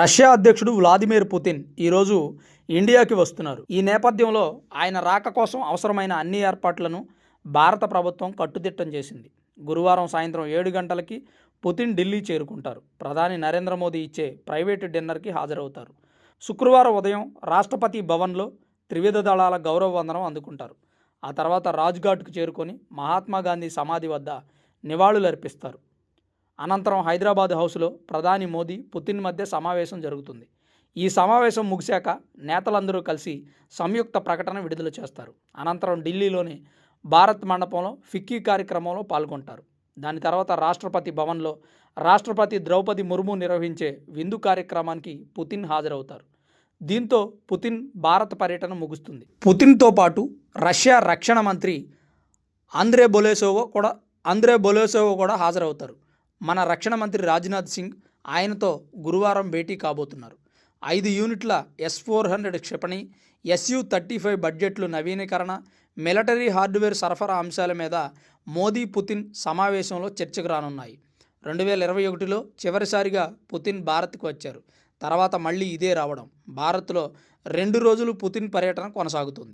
Russia అధ్యక్షుడు Vladimir Putin ఈరోజు ఇండియాకి వస్తున్నారు. ఈ నేపథ్యంలో ఆయన రాక కోసం అవసరమైన అన్ని ఏర్పాట్లను భారత ప్రభుత్వం కట్టుదిట్టం చేసింది. గురువారం సాయంత్రం ఏడు గంటలకి పుతిన్ ఢిల్లీ చేరుకుంటారు. ప్రధాని నరేంద్ర మోదీ ఇచ్చే ప్రైవేటు డిన్నర్కి హాజరవుతారు. శుక్రవారం ఉదయం రాష్ట్రపతి భవన్లో త్రివిధ దళాల గౌరవ వందనం అందుకుంటారు. ఆ తర్వాత రాజ్ఘాట్కు చేరుకొని మహాత్మా గాంధీ సమాధి వద్ద నివాళులర్పిస్తారు. అనంతరం హైదరాబాద్ హౌస్లో ప్రధాని మోదీ పుతిన్ మధ్య సమావేశం జరుగుతుంది. ఈ సమావేశం ముగిశాక నేతలందరూ కలిసి సంయుక్త ప్రకటన విడుదల చేస్తారు. అనంతరం ఢిల్లీలోని భారత్ మండపంలో ఫిక్కీ కార్యక్రమంలో పాల్గొంటారు. దాని తర్వాత రాష్ట్రపతి భవన్లో రాష్ట్రపతి ద్రౌపది ముర్ము నిర్వహించే విందు కార్యక్రమానికి పుతిన్ హాజరవుతారు. దీంతో పుతిన్ భారత పర్యటన ముగుస్తుంది. పుతిన్తో పాటు రష్యా రక్షణ మంత్రి ఆంద్రే బొలేసోవో కూడా ఆంద్రే బొలేసోవో కూడా హాజరవుతారు. మన రక్షణ మంత్రి రాజ్నాథ్ సింగ్ ఆయనతో గురువారం భేటీ కాబోతున్నారు. ఐదు యూనిట్ల ఎస్ ఫోర్ హండ్రెడ్ క్షిపణి ఎస్యు థర్టీ ఫైవ్ బడ్జెట్లు నవీకరణ మిలిటరీ హార్డ్వేర్ సరఫరా అంశాల మీద మోదీ పుతిన్ సమావేశంలో చర్చకు రానున్నాయి. రెండు వేల ఇరవై ఒకటిలో చివరిసారిగా పుతిన్ భారత్కు వచ్చారు. తర్వాత మళ్ళీ ఇదే రావడం. భారత్లో రెండు రోజులు పుతిన్ పర్యటన కొనసాగుతుంది.